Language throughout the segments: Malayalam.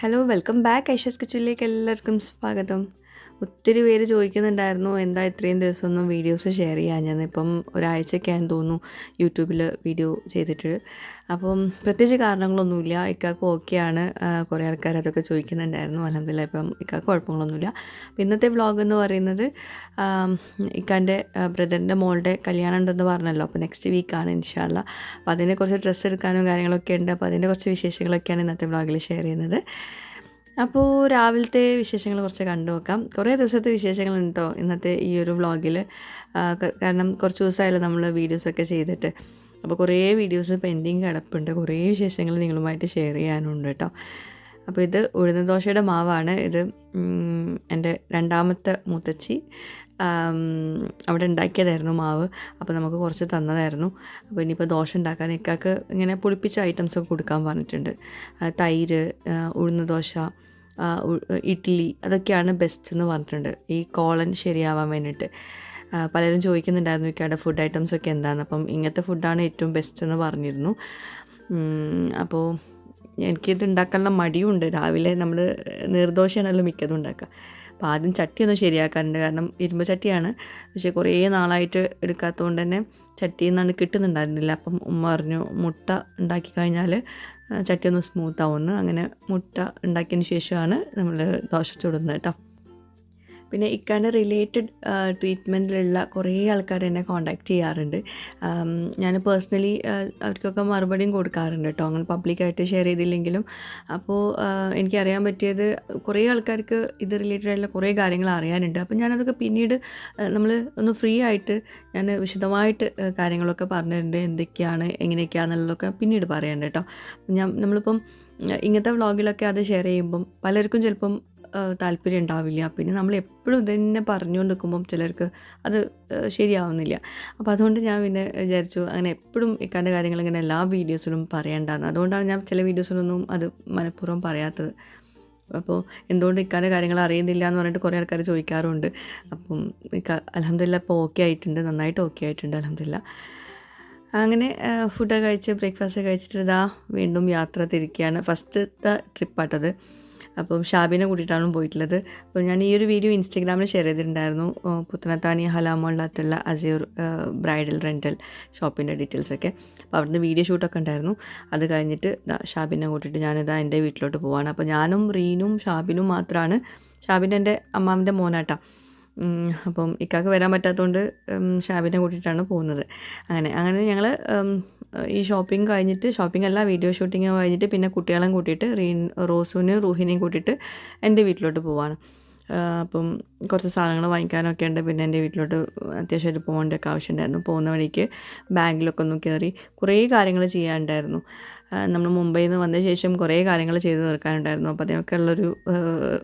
ഹലോ വെൽക്കം ബാക്ക് ഐഷസ് കിച്ചണിലേക്ക് എല്ലാവർക്കും സ്വാഗതം. ഒത്തിരി പേര് ചോദിക്കുന്നുണ്ടായിരുന്നു എന്താ ഇത്രയും ദിവസമൊന്നും വീഡിയോസ് ഷെയർ ചെയ്യാൻ ഞാൻ ഇപ്പം ഒരാഴ്ചയൊക്കെയാന്ന് തോന്നുന്നു യൂട്യൂബിൽ വീഡിയോ ചെയ്തിട്ട്. അപ്പം പ്രത്യേകിച്ച് കാരണങ്ങളൊന്നുമില്ല. ഇക്കാക്ക് ഓക്കെയാണ് കുറേ ആൾക്കാർ അതൊക്കെ ചോദിക്കുന്നുണ്ടായിരുന്നു. അലഹമില്ല ഇപ്പം ഇക്കാക്ക് കുഴപ്പങ്ങളൊന്നുമില്ല. അപ്പം ഇന്നത്തെ വ്ളോഗ് എന്ന് പറയുന്നത് ഇക്കാന്റെ ബ്രദറിന്റെ മോളുടെ കല്യാണം ഉണ്ടെന്ന് പറഞ്ഞല്ലോ. അപ്പോൾ നെക്സ്റ്റ് വീക്കാണ് ഇൻഷാല്ല അപ്പോൾ അതിനെ കുറച്ച് ഡ്രസ്സ് എടുക്കാനും കാര്യങ്ങളൊക്കെ ഉണ്ട്. അപ്പോൾ അതിന്റെ കുറച്ച് വിശേഷങ്ങളൊക്കെയാണ് ഇന്നത്തെ വ്ളോഗിൽ ഷെയർ ചെയ്യുന്നത്. അപ്പോൾ രാവിലത്തെ വിശേഷങ്ങൾ കുറച്ച് കണ്ടു നോക്കാം. കുറേ ദിവസത്തെ വിശേഷങ്ങളുണ്ട് കേട്ടോ ഇന്നത്തെ ഈ ഒരു വ്ളോഗിൽ കാരണം കുറച്ച് ദിവസമായാലും നമ്മൾ വീഡിയോസൊക്കെ ചെയ്തിട്ട്. അപ്പോൾ കുറേ വീഡിയോസ് പെൻഡിങ് കിടപ്പുണ്ട്. കുറേ വിശേഷങ്ങൾ നിങ്ങളുമായിട്ട് ഷെയർ ചെയ്യാനുണ്ട് കേട്ടോ. അപ്പോൾ ഇത് ഉഴുന്ന ദോശയുടെ മാവാണ്. ഇത് എന്റെ രണ്ടാമത്തെ മുത്തച്ചി അവിടെ ഉണ്ടാക്കിയതായിരുന്നു മാവ്. അപ്പോൾ നമുക്ക് കുറച്ച് തന്നതായിരുന്നു. അപ്പോൾ ഇനിയിപ്പോൾ ദോശ ഉണ്ടാക്കാൻ ഇക്കാക്ക് ഇങ്ങനെ പുളിപ്പിച്ച ഐറ്റംസ് ഒക്കെ കൊടുക്കാൻ പറഞ്ഞിട്ടുണ്ട്. തൈര് ഉഴുന്ന ദോശ ഇഡ്ഡലി അതൊക്കെയാണ് ബെസ്റ്റ് എന്ന് പറഞ്ഞിട്ടുണ്ട്. ഈ കോളൻ ശരിയാവാൻ വേണ്ടിയിട്ട്. പലരും ചോദിക്കുന്നുണ്ടായിരുന്നു ഇക്കയുടെ ഫുഡ് ഐറ്റംസ് ഒക്കെ എന്താണെന്ന് അപ്പം ഇങ്ങനത്തെ ഫുഡാണ് ഏറ്റവും ബെസ്റ്റ് എന്ന് പറഞ്ഞിരുന്നു. അപ്പോൾ എനിക്കിത് ഉണ്ടാക്കാനുള്ള മടിയുണ്ട്. രാവിലെ നമ്മൾ നിർദോഷമാണല്ലോ മിക്കതും ഉണ്ടാക്കുക അപ്പോൾ ആദ്യം ചട്ടി ഒന്ന് ശരിയാക്കാറുണ്ട് കാരണം ഇരുമ്പ് ചട്ടിയാണ്. പക്ഷേ കുറേ നാളായിട്ട് എടുക്കാത്തതുകൊണ്ട് തന്നെ ചട്ടിയിൽ നിന്നാണ് കിട്ടുന്നുണ്ടായിരുന്നില്ല. അപ്പം ഉമ്മ പറഞ്ഞു മുട്ട ഉണ്ടാക്കി കഴിഞ്ഞാൽ ചട്ടി ഒന്ന് സ്മൂത്ത് ആവുന്നു. അങ്ങനെ മുട്ട ഉണ്ടാക്കിയതിന് ശേഷമാണ് നമ്മൾ ദോശ ചുടുന്നത് കേട്ടോ. പിന്നെ ഇക്കാന്റെ റിലേറ്റഡ് ട്രീറ്റ്മെന്റിലുള്ള കുറേ ആൾക്കാർ എന്നെ കോണ്ടാക്ട് ചെയ്യാറുണ്ട്. ഞാൻ പേഴ്സണലി അവർക്കൊക്കെ മറുപടിയും കൊടുക്കാറുണ്ട് കേട്ടോ. അങ്ങനെ പബ്ലിക്കായിട്ട് ഷെയർ ചെയ്തില്ലെങ്കിലും. അപ്പോൾ എനിക്ക് എനിക്കറിയാൻ പറ്റിയത് കുറേ ആൾക്കാർക്ക് ഇത് റിലേറ്റഡ് ആയിട്ടുള്ള കുറേ കാര്യങ്ങൾ അറിയാനുണ്ട്. അപ്പോൾ ഞാനതൊക്കെ പിന്നീട് നമ്മൾ ഒന്ന് ഫ്രീ ആയിട്ട് ഞാൻ വിശദമായിട്ട് കാര്യങ്ങളൊക്കെ പറഞ്ഞിട്ടുണ്ട്. എന്തൊക്കെയാണ് എങ്ങനെയൊക്കെയാണെന്നുള്ളതൊക്കെ പിന്നീട് പറയാനുണ്ട് കേട്ടോ. ഞാൻ നമ്മളിപ്പം ഇങ്ങനത്തെ വ്ളോഗിലൊക്കെ അത് ഷെയർ ചെയ്യുമ്പം പലർക്കും ചിലപ്പം താല്പര്യം ഉണ്ടാവില്ല. പിന്നെ നമ്മൾ എപ്പോഴും ഇതന്നെ പറഞ്ഞുകൊണ്ട് നിൽക്കുമ്പം ചിലർക്ക് അത് ശരിയാവുന്നില്ല. അപ്പോൾ അതുകൊണ്ട് ഞാൻ പിന്നെ വിചാരിച്ചു അങ്ങനെ എപ്പോഴും ഇക്കാന്റെ കാര്യങ്ങൾ ഇങ്ങനെ എല്ലാ വീഡിയോസിലും പറയേണ്ടതെന്ന് അതുകൊണ്ടാണ് ഞാൻ ചില വീഡിയോസിലൊന്നും അത് മനഃപൂർവം പറയാത്തത്. അപ്പോൾ എന്തുകൊണ്ട് ഇക്കാന്റെ കാര്യങ്ങൾ അറിയുന്നില്ല എന്ന് പറഞ്ഞിട്ട് കുറേ ആൾക്കാർ ചോദിക്കാറുണ്ട്. അപ്പം ഇക്ക അലഹമില്ല ഇപ്പോൾ ഓക്കെ ആയിട്ടുണ്ട്. നന്നായിട്ട് ഓക്കെ ആയിട്ടുണ്ട് അലഹമില്ല അങ്ങനെ ഫുഡൊക്കെ കഴിച്ച് ബ്രേക്ക്ഫാസ്റ്റ് കഴിച്ചിട്ട് ഇതാ വീണ്ടും യാത്ര തിരിക്കുകയാണ് ഫസ്റ്റത്തെ ട്രിപ്പാട്ടത് അപ്പം ഷാബിനെ കൂട്ടിയിട്ടാണ് പോയിട്ടുള്ളത്. അപ്പോൾ ഞാൻ ഈ ഒരു വീഡിയോ ഇൻസ്റ്റഗ്രാമിൽ ഷെയർ ചെയ്തിട്ടുണ്ടായിരുന്നു. പുത്തനത്താനി ഹലാമോളിനകത്തുള്ള അസീർ ബ്രൈഡൽ റെന്റൽ ഷോപ്പിന്റെ ഡീറ്റെയിൽസൊക്കെ അപ്പോൾ അവിടുന്ന് വീഡിയോ ഷൂട്ടൊക്കെ ഉണ്ടായിരുന്നു. അത് കഴിഞ്ഞിട്ട് ഷാബിനെ കൂട്ടിയിട്ട് ഞാനിതാ എന്റെ വീട്ടിലോട്ട് പോവാണ്. അപ്പോൾ ഞാനും റീനും ഷാബിനും മാത്രമാണ് ഷാബിന്റെ എന്റെ അമ്മാവിന്റെ മോനാട്ടാ. ഉം, അപ്പം ഇക്കാക്ക് വരാൻ പറ്റാത്തതുകൊണ്ട് ഷാബിനെ കൂട്ടിയിട്ടാണ് പോകുന്നത്. അങ്ങനെ അങ്ങനെ ഞങ്ങൾ ഈ ഷോപ്പിംഗ് കഴിഞ്ഞിട്ട് ഷോപ്പിംഗ് അല്ല വീഡിയോ ഷൂട്ടിങ് കഴിഞ്ഞിട്ട് പിന്നെ കുട്ടികളെയും കൂട്ടിയിട്ട് റീൻ റോസുവിനെയും റൂഹിനെയും കൂട്ടിയിട്ട് എന്റെ വീട്ടിലോട്ട് പോവാണ്. അപ്പം കുറച്ച് സാധനങ്ങൾ വാങ്ങിക്കാനൊക്കെ ഉണ്ട്. പിന്നെ എന്റെ വീട്ടിലോട്ട് അത്യാവശ്യം ഒരു പോകേണ്ടൊക്കെ ആവശ്യമുണ്ടായിരുന്നു. പോകുന്ന വഴിക്ക് ബാങ്കിലൊക്കെ ഒന്ന് കയറി കുറേ കാര്യങ്ങൾ ചെയ്യാനുണ്ടായിരുന്നു. നമ്മൾ മുംബൈയിൽ നിന്ന് വന്ന ശേഷം കുറേ കാര്യങ്ങൾ ചെയ്ത് തീർക്കാനുണ്ടായിരുന്നു. അപ്പോൾ അതിനൊക്കെ ഉള്ളൊരു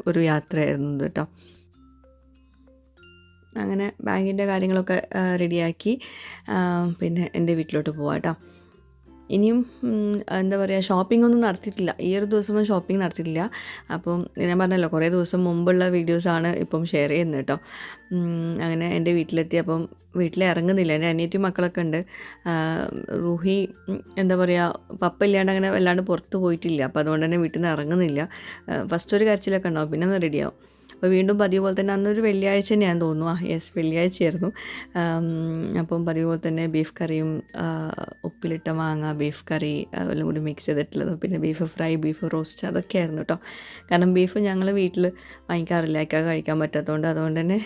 ഒരു യാത്രയായിരുന്നു കേട്ടോ. അങ്ങനെ ബാങ്കിന്റെ കാര്യങ്ങളൊക്കെ റെഡിയാക്കി പിന്നെ എന്റെ വീട്ടിലോട്ട് പോവാം കേട്ടോ ഇനിയും എന്താ പറയുക ഷോപ്പിംഗ് ഒന്നും നടത്തിയിട്ടില്ല. ഈ ഒരു ദിവസമൊന്നും ഷോപ്പിംഗ് നടത്തിയിട്ടില്ല. അപ്പം ഞാൻ പറഞ്ഞല്ലോ കുറേ ദിവസം മുമ്പുള്ള വീഡിയോസാണ് ഇപ്പം ഷെയർ ചെയ്യുന്നത് കേട്ടോ അങ്ങനെ എന്റെ വീട്ടിലെത്തി അപ്പം വീട്ടിൽ ഇറങ്ങുന്നില്ല. എന്റെ അനിയത്തി മക്കളൊക്കെ ഉണ്ട്. റൂഹി എന്താ പറയുക പപ്പ ഇല്ലാണ്ട് അങ്ങനെ വല്ലാണ്ട് പുറത്ത് പോയിട്ടില്ല. അപ്പോൾ അതുകൊണ്ട് തന്നെ വീട്ടിൽ നിന്ന് ഇറങ്ങുന്നില്ല. ഫസ്റ്റ് ഒരു കരച്ചിലൊക്കെ ഉണ്ടാവും. പിന്നെ ഒന്ന് റെഡിയാവും അപ്പോൾ വീണ്ടും പതിവ് പോലെ തന്നെ അന്നൊരു വെള്ളിയാഴ്ച തന്നെയാന്ന് തോന്നുന്നു. ആ യെസ് വെള്ളിയാഴ്ചയായിരുന്നു അപ്പം പതിവ് പോലെ തന്നെ ബീഫ് കറിയും ഉപ്പിലിട്ട മാങ്ങ ബീഫ് കറി എല്ലാം കൂടി മിക്സ് ചെയ്തിട്ടുള്ളതും. പിന്നെ ബീഫ് ഫ്രൈ ബീഫ് റോസ്റ്റ് അതൊക്കെ ആയിരുന്നു കേട്ടോ കാരണം ബീഫ് ഞങ്ങൾ വീട്ടിൽ വാങ്ങിക്കാറില്ല. അയക്കാൻ കഴിക്കാൻ പറ്റാത്തതുകൊണ്ട് അതുകൊണ്ട് തന്നെ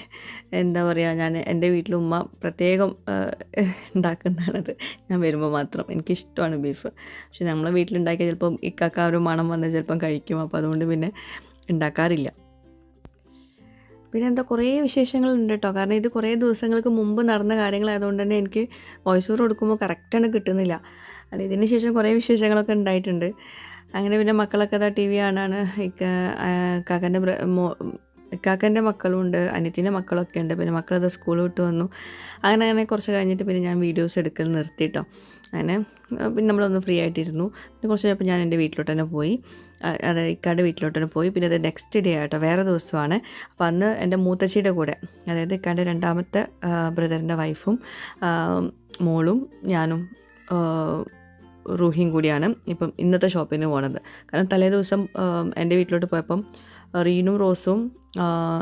എന്താ പറയുക ഞാൻ എന്റെ വീട്ടിൽ ഉമ്മ പ്രത്യേകം ഉണ്ടാക്കുന്നതാണത്. ഞാൻ വരുമ്പോൾ മാത്രം. എനിക്കിഷ്ടമാണ് ബീഫ് പക്ഷെ നമ്മളെ വീട്ടിലുണ്ടാക്കിയാൽ ചിലപ്പം ഇക്കാക്ക ഒരു മണം വന്ന് ചിലപ്പം കഴിക്കും. അപ്പോൾ അതുകൊണ്ട് പിന്നെ ഉണ്ടാക്കാറില്ല. പിന്നെ എന്താ കുറേ വിശേഷങ്ങളുണ്ട് കേട്ടോ കാരണം ഇത് കുറേ ദിവസങ്ങൾക്ക് മുമ്പ് നടന്ന കാര്യങ്ങളായതുകൊണ്ട് തന്നെ എനിക്ക് വോയിസ് ഓവർ കൊടുക്കുമ്പോൾ കറക്റ്റാണ് കിട്ടുന്നില്ല. അല്ല ഇതിന് ശേഷം കുറേ വിശേഷങ്ങളൊക്കെ ഉണ്ടായിട്ടുണ്ട്. അങ്ങനെ പിന്നെ മക്കളൊക്കെ അതാ ടി വി കാണാണ്. കാക്കന്റെ ഇക്കാക്കന്റെ മക്കളും ഉണ്ട്. അനിയത്തിന്റെ മക്കളൊക്കെ ഉണ്ട്. പിന്നെ മക്കളത് സ്കൂൾ വിട്ട് വന്നു. അങ്ങനെ അങ്ങനെ കുറച്ച് കഴിഞ്ഞിട്ട് പിന്നെ ഞാൻ വീഡിയോസ് എടുക്കൽ നിർത്തിയിട്ടോ അങ്ങനെ പിന്നെ നമ്മളൊന്ന് ഫ്രീ ആയിട്ടിരുന്നു. പിന്നെ കുറച്ച് കഴിഞ്ഞപ്പോൾ ഞാൻ എന്റെ വീട്ടിലോട്ട് തന്നെ പോയി. അത് ഇക്കാന്റെ വീട്ടിലോട്ട് തന്നെ പോയി. പിന്നെ അത് നെക്സ്റ്റ് ഡേ ആട്ടോ. വേറെ ദിവസമാണ്. അപ്പോൾ അന്ന് എന്റെ മൂത്തച്ചിയുടെ കൂടെ അതായത് ഇക്കാന്റെ രണ്ടാമത്തെ ബ്രദറിന്റെ വൈഫും മോളും ഞാനും റൂഹിയും കൂടിയാണ് ഇപ്പം ഇന്നത്തെ ഷോപ്പിന് പോണത്. കാരണം തലേ ദിവസം എന്റെ വീട്ടിലോട്ട് പോയപ്പം റീനും റോസും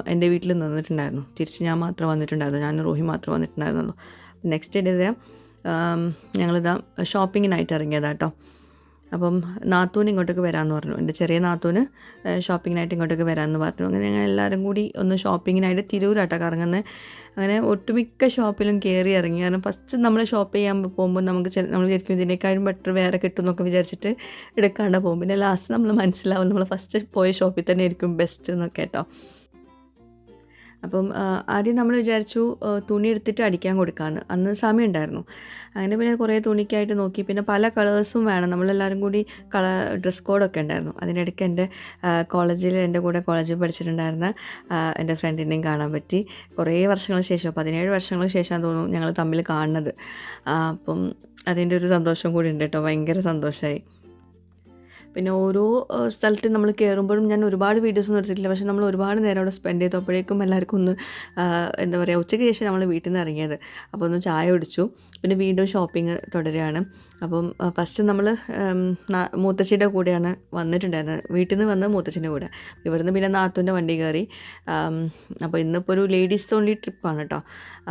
എന്റെ വീട്ടിൽ നിന്നിട്ടുണ്ടായിരുന്നു. തിരിച്ച് ഞാൻ മാത്രം വന്നിട്ടുണ്ടായിരുന്നു. ഞാൻ റൂഹി മാത്രം വന്നിട്ടുണ്ടായിരുന്നുള്ളൂ. നെക്സ്റ്റ് ഡേ ഞങ്ങളിതാ ഷോപ്പിങ്ങിനായിട്ട് ഇറങ്ങിയതാട്ടോ. അപ്പം നാത്തൂൻ ഇങ്ങോട്ടേക്ക് വരാമെന്ന് പറഞ്ഞു. എന്റെ ചെറിയ നാത്തൂന് ഷോപ്പിങ്ങിനായിട്ട് ഇങ്ങോട്ടേക്ക് വരാമെന്ന് പറഞ്ഞു. അങ്ങനെ ഞങ്ങൾ എല്ലാവരും കൂടി ഒന്ന് ഷോപ്പിങ്ങിനായിട്ട് തിരൂരാട്ടോ കറങ്ങുന്നത് അങ്ങനെ ഒട്ടുമിക്ക ഷോപ്പിലും കയറി ഇറങ്ങി. കാരണം ഫസ്റ്റ് നമ്മൾ ഷോപ്പ് ചെയ്യാൻ പോകുമ്പോൾ നമുക്ക് നമ്മൾ വിചാരിക്കും ഇതിനേക്കാളും ബെറ്റർ വേറെ കിട്ടും എന്നൊക്കെ വിചാരിച്ചിട്ട് എടുക്കാണ്ട് പോകും. പിന്നെ ലാസ്റ്റ് നമ്മൾ മനസ്സിലാവും നമ്മൾ ഫസ്റ്റ് പോയ ഷോപ്പിൽ തന്നെ ആയിരിക്കും ബെസ്റ്റ് എന്നൊക്കെ കേട്ടോ. അപ്പം ആദ്യം നമ്മൾ വിചാരിച്ചു തുണി എടുത്തിട്ട് അടിക്കാൻ കൊടുക്കാമെന്ന് അന്ന് സമയം ഉണ്ടായിരുന്നു അങ്ങനെ പിന്നെ കുറേ തുണിക്കായിട്ട് നോക്കി. പിന്നെ പല കളേഴ്സും വേണം. നമ്മളെല്ലാവരും കൂടി കള ഡ്രസ് കോഡൊക്കെ ഉണ്ടായിരുന്നു. അതിനിടയ്ക്ക് എന്റെ കോളേജിൽ എന്റെ കൂടെ കോളേജിൽ പഠിച്ചിട്ടുണ്ടായിരുന്ന എന്റെ ഫ്രണ്ടിനെയും കാണാൻ പറ്റി. കുറേ വർഷങ്ങൾക്ക് ശേഷം പതിനേഴ് വർഷങ്ങൾക്ക് ശേഷമാണ് തോന്നുന്നു ഞങ്ങൾ തമ്മിൽ കാണുന്നത്. അപ്പം അതിന്റെ ഒരു സന്തോഷം കൂടി ഉണ്ട് കേട്ടോ. ഭയങ്കര സന്തോഷമായി. പിന്നെ ഓരോ സ്ഥലത്ത് നമ്മൾ കയറുമ്പോഴും ഞാൻ ഒരുപാട് വീഡിയോസ് ഒന്നും എടുത്തിട്ടില്ല. പക്ഷേ നമ്മൾ ഒരുപാട് നേരം അവിടെ സ്പെൻഡ് ചെയ്തു. അപ്പോഴേക്കും എല്ലാവർക്കും ഒന്ന് എന്താ പറയുക ഉച്ചയ്ക്ക് ശേഷം നമ്മൾ വീട്ടിൽ നിന്ന് ഇറങ്ങിയത്. അപ്പോൾ ഒന്ന് ചായ കുടിച്ചു. പിന്നെ വീണ്ടും ഷോപ്പിംഗ് തുടരുകയാണ്. അപ്പം ഫസ്റ്റ് നമ്മൾ മൂത്തച്ചിയുടെ കൂടെയാണ് വന്നിട്ടുണ്ടായിരുന്നത്. വീട്ടിൽ നിന്ന് വന്ന മൂത്തച്ഛന്റെ കൂടെ. ഇവിടുന്ന് പിന്നെ നാത്തൂന്റെ വണ്ടി കയറി. അപ്പോൾ ഇന്നിപ്പോൾ ഒരു ലേഡീസ് ഓൺലി ട്രിപ്പാണ് കേട്ടോ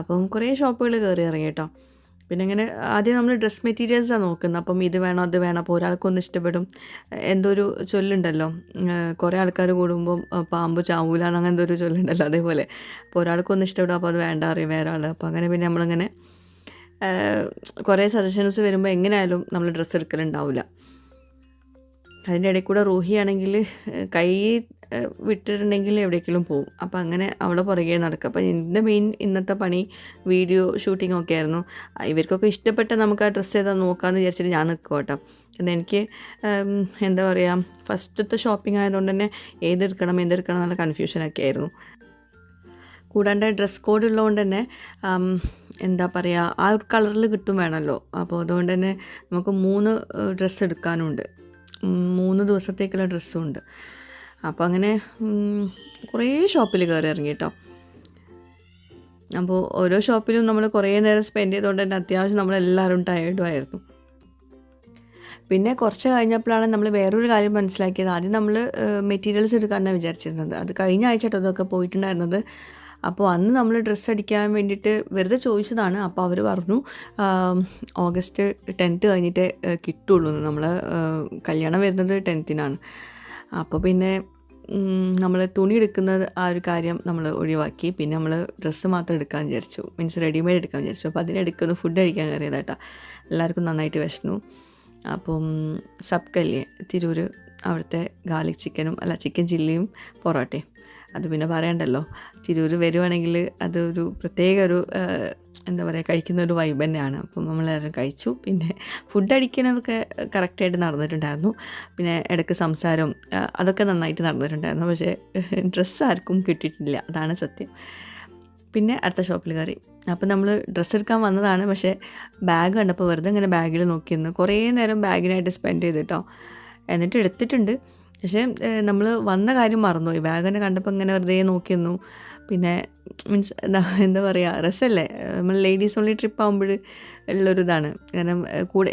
അപ്പം കുറേ ഷോപ്പുകൾ കയറി ഇറങ്ങി കേട്ടോ പിന്നെ ഇങ്ങനെ ആദ്യം നമ്മൾ ഡ്രസ് മെറ്റീരിയൽസാണ് നോക്കുന്നത്. അപ്പം ഇത് വേണം അത് വേണം അപ്പോൾ ഒരാൾക്കൊന്നും ഇഷ്ടപ്പെടും. എന്തോ ഒരു ചൊല്ലുണ്ടല്ലോ. കുറേ ആൾക്കാർ കൂടുമ്പോൾ പാമ്പ് ചാവൂല എന്നങ്ങനെ എന്തോ ഒരു ചൊല്ലുണ്ടല്ലോ അതേപോലെ. അപ്പോൾ ഒരാൾക്കൊന്നും ഇഷ്ടപ്പെടും അപ്പോൾ അത് വേണ്ട അറിയും വേറെ ആൾ അപ്പോൾ അങ്ങനെ പിന്നെ നമ്മളിങ്ങനെ കുറേ സജഷൻസ് വരുമ്പോൾ എങ്ങനെയായാലും നമ്മൾ ഡ്രസ്സ് എടുക്കലുണ്ടാവില്ല. അതിന്റെ ഇടയിൽ കൂടെ റൂഹിയാണെങ്കിൽ കൈ വിട്ടിട്ടുണ്ടെങ്കിൽ എവിടേക്കെങ്കിലും പോകും അപ്പോൾ അങ്ങനെ അവിടെ പുറകെ നടക്കുക അപ്പോൾ എന്റെ മെയിൻ ഇന്നത്തെ പണി വീഡിയോ ഷൂട്ടിംഗ് ഒക്കെ ആയിരുന്നു. ഇവർക്കൊക്കെ ഇഷ്ടപ്പെട്ട നമുക്ക് ആ ഡ്രസ്സ് ചെയ്താൽ നോക്കാമെന്ന് വിചാരിച്ചിട്ട് ഞാൻ നിൽക്കും കേട്ടോ എന്നാൽ എനിക്ക് എന്താ പറയുക ഫസ്റ്റത്തെ ഷോപ്പിംഗ് ആയതുകൊണ്ട് തന്നെ ഏതെടുക്കണം എന്തെടുക്കണം എന്നുള്ള കൺഫ്യൂഷനൊക്കെ ആയിരുന്നു. കൂടാണ്ട് ഡ്രസ് കോഡ് ഉള്ളതുകൊണ്ട് തന്നെ എന്താ പറയുക ആ ഒരു കളറിൽ കിട്ടും വേണമല്ലോ അപ്പോൾ അതുകൊണ്ട് തന്നെ നമുക്ക് മൂന്ന് ഡ്രസ്സ് എടുക്കാനുണ്ട്. മൂന്ന് ദിവസത്തേക്കുള്ള ഡ്രസ്സും ഉണ്ട്. അപ്പോൾ അങ്ങനെ കുറേ ഷോപ്പിൽ കയറി ഇറങ്ങി കേട്ടോ അപ്പോൾ ഓരോ ഷോപ്പിലും നമ്മൾ കുറേ നേരം സ്പെൻഡ് ചെയ്തുകൊണ്ട് തന്നെ അത്യാവശ്യം നമ്മളെല്ലാവരും ടയേർഡും ആയിരുന്നു. പിന്നെ കുറച്ച് കഴിഞ്ഞപ്പോഴാണ് നമ്മൾ വേറൊരു കാര്യം മനസ്സിലാക്കിയത്. ആദ്യം നമ്മൾ മെറ്റീരിയൽസ് എടുക്കാനാണ് വിചാരിച്ചിരുന്നത്. അത് കഴിഞ്ഞ ആഴ്ച അതൊക്കെ പോയിട്ടുണ്ടായിരുന്നത്. അപ്പോൾ അന്ന് നമ്മൾ ഡ്രസ്സ് അടിക്കാൻ വേണ്ടിയിട്ട് വെറുതെ ചോദിച്ചതാണ്. അപ്പോൾ അവർ പറഞ്ഞു ഓഗസ്റ്റ് ടെൻത്ത് കഴിഞ്ഞിട്ട് കിട്ടുള്ളൂ നമ്മൾ കല്യാണം വരുന്നത് ടെൻത്തിനാണ് അപ്പോൾ പിന്നെ നമ്മൾ തുണി എടുക്കുന്ന ആ ഒരു കാര്യം നമ്മൾ ഒഴിവാക്കി. പിന്നെ നമ്മൾ ഡ്രസ്സ് മാത്രം എടുക്കാൻ വിചാരിച്ചു. മീൻസ് റെഡിമെയ്ഡ് എടുക്കാൻ വിചാരിച്ചു. അപ്പോൾ അതിനെടുക്കുന്ന ഫുഡ് കഴിക്കാൻ കയറിയതാട്ടാ എല്ലാവർക്കും നന്നായിട്ട് വിശന്നു. അപ്പം സബ്ക്കല്ലേ തിരൂർ അവിടുത്തെ ഗാർലിക് ചിക്കനും അല്ല ചിക്കൻ ചില്ലിയും പൊറോട്ടയും. അത് പിന്നെ പറയണ്ടല്ലോ. തിരൂർ വരുവാണെങ്കിൽ അതൊരു പ്രത്യേക ഒരു എന്താ പറയുക കഴിക്കുന്ന ഒരു വൈബ് തന്നെയാണ്. അപ്പം നമ്മളെല്ലാവരും കഴിച്ചു. പിന്നെ ഫുഡ് അടിക്കണതൊക്കെ കറക്റ്റായിട്ട് നടന്നിട്ടുണ്ടായിരുന്നു. പിന്നെ ഇടയ്ക്ക് സംസാരം അതൊക്കെ നന്നായിട്ട് നടന്നിട്ടുണ്ടായിരുന്നു. പക്ഷേ ഡ്രസ്സ് ആർക്കും കിട്ടിയിട്ടില്ല. അതാണ് സത്യം. പിന്നെ അടുത്ത ഷോപ്പിൽ കയറി. അപ്പോൾ നമ്മൾ ഡ്രസ്സ് എടുക്കാൻ വന്നതാണ്. പക്ഷേ ബാഗ് കണ്ടപ്പോൾ വെറുതെ ഇങ്ങനെ ബാഗിൽ നോക്കിയിരുന്നു. കുറേ നേരം ബാഗിനായിട്ട് സ്പെൻഡ് ചെയ്തിട്ടോ. എന്നിട്ട് എടുത്തിട്ടുണ്ട്. പക്ഷേ നമ്മൾ വന്ന കാര്യം മറന്നുപോയി. ബാഗ് തന്നെ കണ്ടപ്പോൾ ഇങ്ങനെ വെറുതെ നോക്കിയിരുന്നു. പിന്നെ മീൻസ് എന്താ പറയുക രസമല്ലേ നമ്മൾ ലേഡീസ് ഓൺലി ട്രിപ്പ് ആകുമ്പോൾ ഉള്ളൊരു ഇതാണ് കാരണം കൂടെ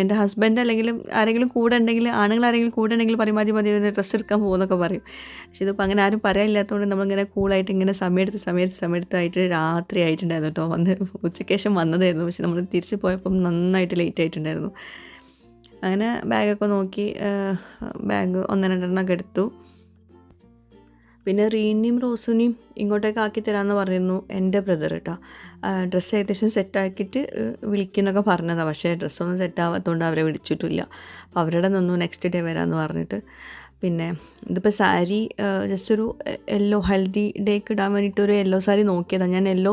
എന്റെ ഹസ്ബൻഡ് അല്ലെങ്കിൽ ആരെങ്കിലും കൂടെ ഉണ്ടെങ്കിൽ ആണുങ്ങൾ ആരെങ്കിലും കൂടെ ഉണ്ടെങ്കിൽ പറയും മതി ഡ്രസ്സ് എടുക്കാൻ പോകുന്നൊക്കെ പറയും. പക്ഷെ ഇതിപ്പോൾ അങ്ങനെ ആരും പറയാനില്ലാത്തതുകൊണ്ട് നമ്മളിങ്ങനെ കൂളായിട്ട് ഇങ്ങനെ സമയമെടുത്ത് സമയത്ത് സമയത്തായിട്ട് രാത്രി ആയിട്ടുണ്ടായിരുന്നു കേട്ടോ. വന്ന് ഉച്ചയ്ക്ക് ശേഷം വന്നതായിരുന്നു. പക്ഷെ നമ്മൾ തിരിച്ച് പോയപ്പം നന്നായിട്ട് ലേറ്റ് ആയിട്ടുണ്ടായിരുന്നു. അങ്ങനെ ബാഗൊക്കെ നോക്കി ബാഗ് ഒന്ന് രണ്ടെണ്ണമൊക്കെ എടുത്തു. പിന്നെ റീനിയും റോസുനെയും ഇങ്ങോട്ടേക്ക് ആക്കി തരാമെന്ന് പറയുന്നു എന്റെ ബ്രദർ കേട്ടോ ഡ്രസ്സ് ഏകദേശം സെറ്റാക്കിയിട്ട് വിളിക്കുന്നൊക്കെ പറഞ്ഞതാണ് പക്ഷേ ഡ്രസ്സൊന്നും സെറ്റാവാത്തതുകൊണ്ട് അവരെ വിളിച്ചിട്ടില്ല. അവരുടെ നിന്നു നെക്സ്റ്റ് ഡേ വരാമെന്ന് പറഞ്ഞിട്ട്. പിന്നെ ഇതിപ്പോൾ സാരി ജസ്റ്റ് ഒരു യെല്ലോ ഹെൽത്തി ഡേക്ക് ഇടാൻ വേണ്ടിയിട്ട് ഒരു യെല്ലോ സാരി നോക്കിയതാണ് ഞാൻ യെല്ലോ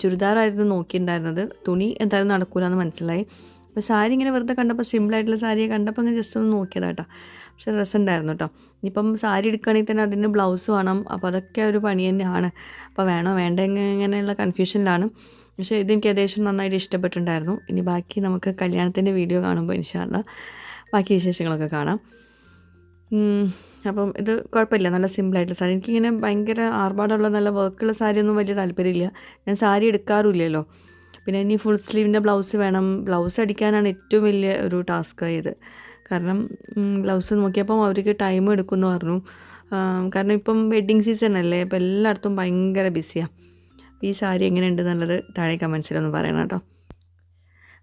ചുരിദാറായിരുന്നു നോക്കിയിട്ടുണ്ടായിരുന്നത്. തുണി എന്തായാലും നടക്കൂലെന്ന് മനസ്സിലായി. അപ്പോൾ സാരി ഇങ്ങനെ വെറുതെ കണ്ടപ്പോൾ സിമ്പിളായിട്ടുള്ള സാരിയെ കണ്ടപ്പോൾ അങ്ങനെ ജസ്റ്റ് ഒന്ന് നോക്കിയതാട്ടോ പക്ഷെ രസം ഉണ്ടായിരുന്നു കേട്ടോ. ഇനിയിപ്പം സാരി എടുക്കുകയാണെങ്കിൽ തന്നെ അതിന് ബ്ലൗസ് വേണം. അപ്പോൾ അതൊക്കെ ഒരു പണി തന്നെയാണ്. അപ്പോൾ വേണോ വേണ്ട ഇങ്ങനെയുള്ള കൺഫ്യൂഷനിലാണ് പക്ഷേ ഇതെനിക്ക് ഏകദേശം നന്നായിട്ട് ഇഷ്ടപ്പെട്ടിട്ടുണ്ടായിരുന്നു. ഇനി ബാക്കി നമുക്ക് കല്യാണത്തിന്റെ വീഡിയോ കാണുമ്പോൾ ഇൻഷാല്ല ബാക്കി വിശേഷങ്ങളൊക്കെ കാണാം. അപ്പം ഇത് കുഴപ്പമില്ല. നല്ല സിമ്പിളായിട്ടുള്ള സാരി. എനിക്കിങ്ങനെ ഭയങ്കര ആർഭാടമുള്ള നല്ല വർക്കുള്ള സാരി ഒന്നും വലിയ താല്പര്യമില്ല. ഞാൻ സാരി എടുക്കാറുമില്ലല്ലോ. പിന്നെ ഇനി ഫുൾ സ്ലീവിന്റെ ബ്ലൗസ് വേണം. ബ്ലൗസ് അടിക്കാനാണ് ഏറ്റവും വലിയ ഒരു ടാസ്ക് ആയത്. കാരണം ബ്ലൗസ് നോക്കിയപ്പം അവർക്ക് ടൈം എടുക്കുമെന്ന് പറഞ്ഞു. കാരണം ഇപ്പം വെഡ്ഡിങ് സീസൺ അല്ലേ അപ്പോൾ എല്ലായിടത്തും ഭയങ്കര ബിസിയാണ് ഈ സാരി എങ്ങനെയുണ്ട് എന്നുള്ളത് താഴെ കമൻസിലൊന്ന് പറയണം കേട്ടോ.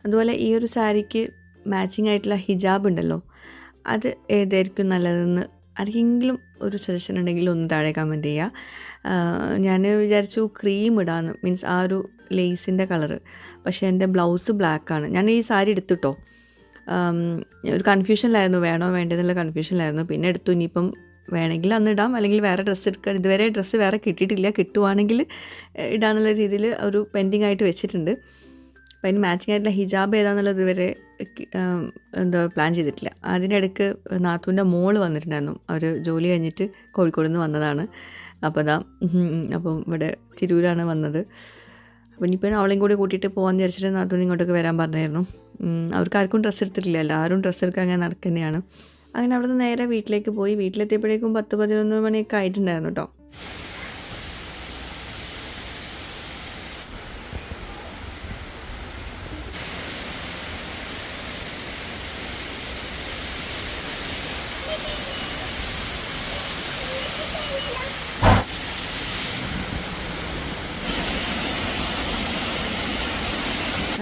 അതുപോലെ ഈ ഒരു സാരിക്ക് മാച്ചിങ് ആയിട്ടുള്ള ഹിജാബ് ഉണ്ടല്ലോ അത് ഏതായിരിക്കും നല്ലതെന്ന് ആർക്കെങ്കിലും ഒരു സജഷൻ ഉണ്ടെങ്കിൽ ഒന്ന് താഴെ കമന്റ് ചെയ്യുക ഞാൻ വിചാരിച്ചു ക്രീം ഇടാമെന്ന് മീൻസ് ആ ഒരു ലേസിന്റെ കളറ് പക്ഷേ എന്റെ ബ്ലൗസ് ബ്ലാക്കാണ് ഞാൻ ഈ സാരി എടുത്തിട്ടോ ഒരു കൺഫ്യൂഷനിലായിരുന്നു വേണോ വേണ്ടതെന്നുള്ള കൺഫ്യൂഷനിലായിരുന്നു പിന്നെ എടുത്തു. ഇനിയിപ്പം വേണമെങ്കിൽ അന്ന് ഇടാം. അല്ലെങ്കിൽ വേറെ ഡ്രസ്സ് എടുക്കാൻ ഇതുവരെ ഡ്രസ്സ് വേറെ കിട്ടിയിട്ടില്ല. കിട്ടുവാണെങ്കിൽ ഇടാനുള്ള രീതിയിൽ ഒരു പെൻഡിങ് ആയിട്ട് വെച്ചിട്ടുണ്ട്. അപ്പം അതിന് മാച്ചിങ് ആയിട്ടുള്ള ഹിജാബ് ഏതാണെന്നുള്ളത് ഇതുവരെ എന്തോ പ്ലാൻ ചെയ്തിട്ടില്ല. അതിനിടയ്ക്ക് നാത്തൂന്റെ മോൾ വന്നിട്ടുണ്ടായിരുന്നു. അവർ ജോലി കഴിഞ്ഞിട്ട് കോഴിക്കോട് നിന്ന് വന്നതാണ്. അപ്പോൾ അതാ അപ്പം ഇവിടെ തിരൂരാണ് വന്നത്. അപ്പോൾ ഇനിയിപ്പോൾ അവളെയും കൂടി കൂട്ടിയിട്ട് പോകാമെന്ന് വിചാരിച്ചിട്ട് നാത്തൂൻ ഇങ്ങോട്ടേക്ക് വരാൻ പറഞ്ഞായിരുന്നു. അവർക്ക് ആർക്കും ഡ്രസ്സ് എടുത്തിട്ടില്ല. എല്ലാവരും ഡ്രസ്സ് എടുക്കാൻ അങ്ങനെ നടക്കുന്നതാണ് അങ്ങനെ അവിടെ നിന്ന് നേരെ വീട്ടിലേക്ക് പോയി. വീട്ടിലെത്തിയപ്പോഴേക്കും പത്ത് പതിനൊന്ന് മണിയൊക്കെ ആയിട്ടുണ്ടായിരുന്നു കേട്ടോ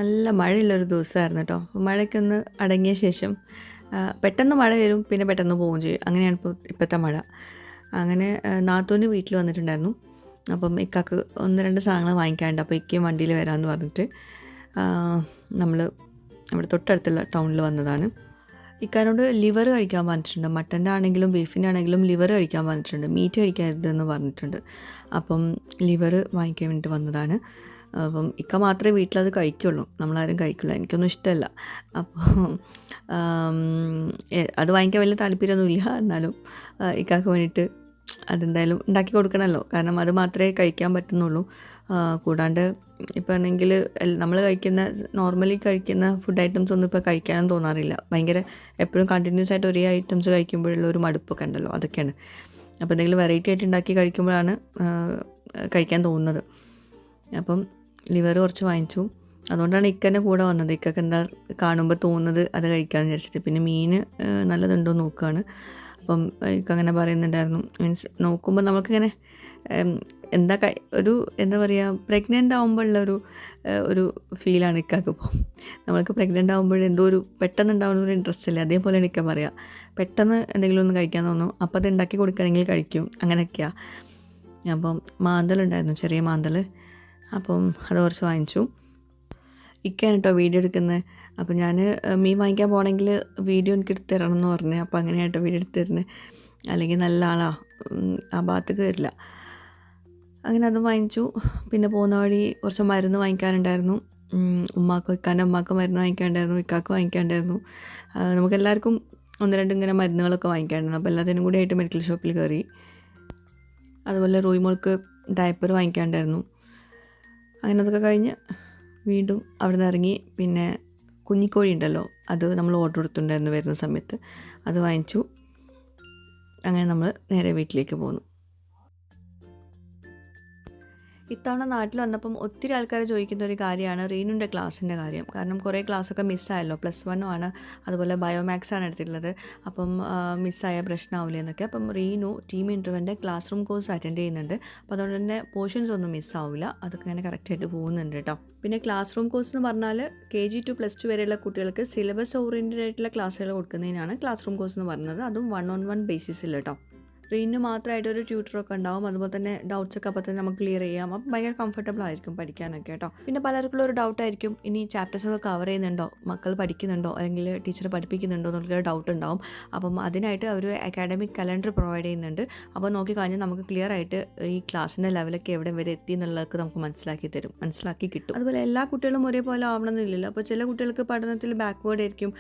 നല്ല മഴയുള്ളൊരു ദിവസമായിരുന്നു കേട്ടോ മഴയ്ക്കൊന്ന് അടങ്ങിയ ശേഷം പെട്ടെന്ന് മഴ വരും പിന്നെ പെട്ടെന്ന് പോവുകയും ചെയ്യും. അങ്ങനെയാണ് ഇപ്പോൾ ഇപ്പോഴത്തെ മഴ. അങ്ങനെ നാത്തൂന് വീട്ടിൽ വന്നിട്ടുണ്ടായിരുന്നു. അപ്പം ഇക്കാക്ക് ഒന്ന് രണ്ട് സാധനങ്ങൾ വാങ്ങിക്കാനുണ്ട്. അപ്പോൾ ഇക്കയും വണ്ടിയിൽ വരാമെന്ന് പറഞ്ഞിട്ട് നമ്മൾ നമ്മുടെ തൊട്ടടുത്തുള്ള ടൗണിൽ വന്നതാണ്. ഇക്കാരോട് ലിവർ കഴിക്കാൻ പറഞ്ഞിട്ടുണ്ട്. മട്ടന്റെ ആണെങ്കിലും ബീഫിന്റെ ആണെങ്കിലും ലിവർ കഴിക്കാൻ പറഞ്ഞിട്ടുണ്ട്. മീറ്റ് കഴിക്കരുതെന്ന് പറഞ്ഞിട്ടുണ്ട്. അപ്പം ലിവർ വാങ്ങിക്കാൻ വേണ്ടിയിട്ട് വന്നതാണ്. അപ്പം ഇക്ക മാത്രമേ വീട്ടിലത് കഴിക്കുള്ളൂ. നമ്മളാരും കഴിക്കില്ല. എനിക്കൊന്നും ഇഷ്ടമല്ല. അപ്പോൾ അത് വാങ്ങിക്കാൻ വലിയ താല്പര്യമൊന്നുമില്ല. എന്നാലും ഇക്കാക്ക് വേണ്ടിയിട്ട് അതെന്തായാലും ഉണ്ടാക്കി കൊടുക്കണമല്ലോ. കാരണം അത് മാത്രമേ കഴിക്കാൻ പറ്റുന്നുള്ളൂ. കൂടാണ്ട് ഇപ്പോൾ ആണെങ്കിൽ നമ്മൾ കഴിക്കുന്ന നോർമലി കഴിക്കുന്ന ഫുഡ് ഐറ്റംസ് ഒന്നും ഇപ്പോൾ കഴിക്കാനും തോന്നാറില്ല. ഭയങ്കര എപ്പോഴും കണ്ടിന്യൂസ് ആയിട്ട് ഒരേ ഐറ്റംസ് കഴിക്കുമ്പോഴുള്ള ഒരു മടുപ്പൊക്കെ ഉണ്ടല്ലോ. അതൊക്കെയാണ്. അപ്പോൾ എന്തെങ്കിലും വെറൈറ്റി ആയിട്ട് ഉണ്ടാക്കി കഴിക്കുമ്പോഴാണ് കഴിക്കാൻ തോന്നുന്നത്. അപ്പം ലിവർ കുറച്ച് വാങ്ങിച്ചു. അതുകൊണ്ടാണ് ഇക്കന്നെ കൂടെ വന്നത്. ഇക്കൊക്കെ എന്താ കാണുമ്പോൾ തോന്നുന്നത് അത് കഴിക്കാമെന്ന് വിചാരിച്ചിട്ട്. പിന്നെ മീൻ നല്ലതുണ്ടോ നോക്കുകയാണ് അപ്പം അങ്ങനെ പറയുന്നുണ്ടായിരുന്നു. മീൻസ് നോക്കുമ്പോൾ നമുക്കിങ്ങനെ എന്താ ഒരു എന്താ പറയുക പ്രഗ്നന്റ് ആകുമ്പോഴുള്ള ഒരു ഒരു ഫീലാണ് ഇക്കാക്ക് ഇപ്പോൾ നമ്മൾക്ക് പ്രഗ്നന്റ് ആകുമ്പോൾ എന്തോ ഒരു പെട്ടെന്ന് ഉണ്ടാകുന്ന ഒരു ഇൻട്രസ്റ്റ് ഇല്ല അതേപോലെയാണ് ഇക്ക പറയുക പെട്ടെന്ന് എന്തെങ്കിലും ഒന്ന് കഴിക്കാൻ തോന്നും. അപ്പോൾ അത് ഉണ്ടാക്കി കൊടുക്കുകയാണെങ്കിൽ കഴിക്കും. അങ്ങനെയൊക്കെയാണ് അപ്പം മാന്തലുണ്ടായിരുന്നു ചെറിയ മാന്തൽ. അപ്പം അത് കുറച്ച് വാങ്ങിച്ചു. ഇക്കാണ് കേട്ടോ വീഡിയോ എടുക്കുന്നത് അപ്പം ഞാൻ മീൻ വാങ്ങിക്കാൻ പോകണമെങ്കിൽ വീഡിയോ എനിക്ക് എടുത്ത് തരണം എന്ന് പറഞ്ഞു. അപ്പോൾ അങ്ങനെയാട്ടോ വീഡിയോ എടുത്ത് തരുന്നത് അല്ലെങ്കിൽ നല്ല ആളാ. ആ ഭാഗത്തേക്ക് വരില്ല അങ്ങനെ അതും വാങ്ങിച്ചു. പിന്നെ പോകുന്ന വഴി കുറച്ച് മരുന്ന് വാങ്ങിക്കാനുണ്ടായിരുന്നു. ഉമ്മാക്ക് ഇക്കാന്റെ ഉമ്മാക്കും മരുന്ന് വാങ്ങിക്കാനുണ്ടായിരുന്നു. ഇക്കാക്ക് നമുക്ക് നമുക്കെല്ലാവർക്കും ഒന്ന് രണ്ട് ഇങ്ങനെ മരുന്നുകളൊക്കെ വാങ്ങിക്കാനുണ്ടായിരുന്നു. അപ്പോൾ എല്ലാത്തിനും കൂടി ആയിട്ട് മെഡിക്കൽ ഷോപ്പിൽ കയറി അതുപോലെ റൂയിമോൾക്ക് ഡയപ്പർ വാങ്ങിക്കാനുണ്ടായിരുന്നു. അങ്ങനെ അതൊക്കെ കഴിഞ്ഞ് വീണ്ടും അവിടെ നിന്ന് ഇറങ്ങി. പിന്നെ കുഞ്ഞിക്കോഴി ഉണ്ടല്ലോ അത് നമ്മൾ ഓർഡർ കൊടുത്തിട്ടുണ്ടായിരുന്നു വരുന്ന സമയത്ത്. അത് വാങ്ങിച്ചു. അങ്ങനെ നമ്മൾ നേരെ വീട്ടിലേക്ക് പോന്നു. ഇത്തവണ നാട്ടിൽ വന്നപ്പം ഒത്തിരി ആൾക്കാർ ചോദിക്കുന്ന ഒരു കാര്യമാണ് റീനുന്റെ ക്ലാസ്സിന്റെ കാര്യം. കാരണം കുറേ ക്ലാസ്സൊക്കെ മിസ്സായല്ലോ. പ്ലസ് വണ്ണും ആണ്. അതുപോലെ ബയോമാക്സ് ആണ് എടുത്തിട്ടുള്ളത്. അപ്പം മിസ്സായ പ്രശ്നമാവില്ല എന്നൊക്കെ. അപ്പം റീനു ടീം ഇന്റർവ്യൂവിന്റെ ക്ലാസ് റൂം കോഴ്സ് അറ്റൻഡ് ചെയ്യുന്നുണ്ട്. അപ്പോൾ അതുകൊണ്ട് തന്നെ പോർഷൻസ് ഒന്നും മിസ്സാവില്ല അതൊക്കെ അങ്ങനെ കറക്റ്റായിട്ട് പോകുന്നുണ്ട് കേട്ടോ. പിന്നെ ക്ലാസ് റൂം കോഴ്സ് എന്ന് പറഞ്ഞാൽ K G two plus two വരെയുള്ള കുട്ടികൾക്ക് സിലബസ് ഓറിയന്റഡ് ആയിട്ടുള്ള ക്ലാസ്സുകൾ കൊടുക്കുന്നതിനാണ് ക്ലാസ് റൂം കോഴ്സ് എന്ന് പറയുന്നത് അതും വൺ ഓൺ വൺ ബേസിസിൽ കേട്ടോ. റീനിന് മാത്രമായിട്ട് ഒരു ട്യൂട്ടറൊക്കെ ഉണ്ടാവും. അതുപോലെ തന്നെ ഡൗട്ട്സ് ഒക്കെ അപ്പോൾ തന്നെ നമുക്ക് ക്ലിയർ ചെയ്യാം. അപ്പം ഭയങ്കര കംഫർട്ടബിൾ ആയിരിക്കും പഠിക്കാനൊക്കെ കേട്ടോ. പിന്നെ പലർക്കുള്ള ഒരു ഡൗട്ട് ആയിരിക്കും. ഇനി ചാപ്റ്റേഴ്സ് ഒക്കെ കവർ ചെയ്യുന്നുണ്ടോ? മക്കൾ പഠിക്കുന്നുണ്ടോ? അല്ലെങ്കിൽ ടീച്ചർ പഠിപ്പിക്കുന്നുണ്ടോ എന്നുള്ളൊരു ഡൗട്ട് ഉണ്ടാവും. അപ്പം അതിനായിട്ട് അവർ അക്കാഡമിക് കലണ്ടർ പ്രൊവൈഡ് ചെയ്യുന്നുണ്ട്. അപ്പോൾ നോക്കി കഴിഞ്ഞാൽ നമുക്ക് ക്ലിയർ ആയിട്ട് ഈ ക്ലാസ്സിന്റെ ലെവലൊക്കെ എവിടെ വരെ എത്തി എന്നുള്ളതൊക്കെ നമുക്ക് മനസ്സിലാക്കി തരും. മനസ്സിലാക്കി കിട്ടും. അതുപോലെ എല്ലാ കുട്ടികളും ഒരേപോലെ ആവണമെന്നില്ലല്ലോ അപ്പോൾ ചില കുട്ടികൾക്ക് പഠനത്തിൽ ബാക്ക്വേർഡ് ആയിരിക്കും.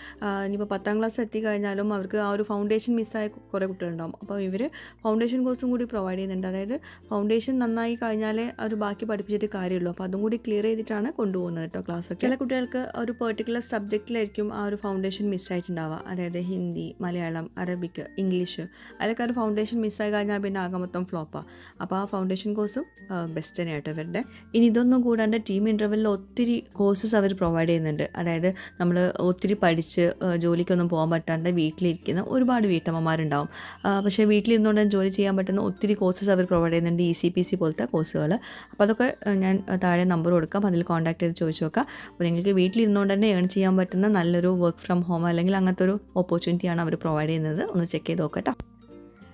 ഇനിയിപ്പോൾ പത്താം ക്ലാസ് എത്തി കഴിഞ്ഞാലും അവർക്ക് ആ ഒരു ഫൗണ്ടേഷൻ മിസ്സായ കുറേ കുട്ടികളുണ്ടാവും. അപ്പോൾ ഇവർ ഫൗണ്ടേഷൻ കോഴ്സും കൂടി പ്രൊവൈഡ് ചെയ്യുന്നുണ്ട്. അതായത് ഫൗണ്ടേഷൻ നന്നായി കഴിഞ്ഞാലേ അവർ ബാക്കി പഠിപ്പിച്ചിട്ട് കാര്യമുള്ളൂ. അപ്പോൾ അതും കൂടി ക്ലിയർ ചെയ്തിട്ടാണ് കൊണ്ടുപോകുന്നത് കേട്ടോ ക്ലാസ്സൊക്കെ ചില കുട്ടികൾക്ക് ഒരു പെർട്ടിക്കുലർ സബ്ജക്റ്റിലായിരിക്കും ആ ഒരു ഫൗണ്ടേഷൻ മിസ്സായിട്ടുണ്ടാവുക അതായത് ഹിന്ദി മലയാളം അറബിക്ക് ഇംഗ്ലീഷ് അതിലൊക്കെ ഒരു ഫൗണ്ടേഷൻ മിസ്സായി കഴിഞ്ഞാൽ പിന്നെ ആകെ മൊത്തം ഫ്ലോപ്പാണ് അപ്പോൾ ആ ഫൗണ്ടേഷൻ കോഴ്സും ബെസ്റ്റ് തന്നെയാട്ടോ ഇവരുടെ. ഇനി ഇതൊന്നും കൂടാണ്ട് ടീം ഇന്റർവെല്ലിൽ ഒത്തിരി കോഴ്സസ് അവർ പ്രൊവൈഡ് ചെയ്യുന്നുണ്ട്. അതായത് നമ്മൾ ഒത്തിരി പഠിച്ച് ജോലിക്കൊന്നും പോകാൻ പറ്റാണ്ട് വീട്ടിലിരിക്കുന്ന ഒരുപാട് വീട്ടമ്മമാരുണ്ടാവും. ആ, വീട്ടിലിരുന്നുകൊണ്ട് ജോലി ചെയ്യാൻ പറ്റുന്ന ഒത്തിരി കോഴ്സസ് അവർ പ്രൊവൈഡ് ചെയ്യുന്നുണ്ട്. ഇ സി പി സി പോലത്തെ കോഴ്സുകൾ അപ്പോൾ അതൊക്കെ ഞാൻ താഴെ നമ്പർ കൊടുക്കാം. അതിൽ കോൺടാക്ട് ചെയ്ത് ചോദിച്ചു നോക്കാം. അപ്പോൾ നിങ്ങൾക്ക് വീട്ടിലിരുന്നുകൊണ്ട് തന്നെ ഏൺ ചെയ്യാൻ പറ്റുന്ന നല്ലൊരു വർക്ക് ഫ്രം ഹോം അല്ലെങ്കിൽ അങ്ങനത്തെ ഒരു ഓപ്പർച്യൂണിറ്റിയാണ് അവർ പ്രൊവൈഡ് ചെയ്യുന്നത്. ഒന്ന് ചെക്ക് ചെയ്ത് നോക്കട്ടോ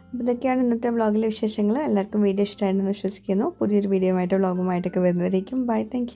അപ്പോൾ ഇതൊക്കെയാണ് ഇന്നത്തെ വ്ളോഗിലെ വിശേഷങ്ങൾ എല്ലാവർക്കും വീഡിയോ ഇഷ്ടമായിരുന്നു വിശ്വസിക്കുന്നു. പുതിയൊരു വീഡിയോ ആയിട്ട് വ്ളോഗുമായിട്ടൊക്കെ വരുന്നവരേക്കും. Bye thank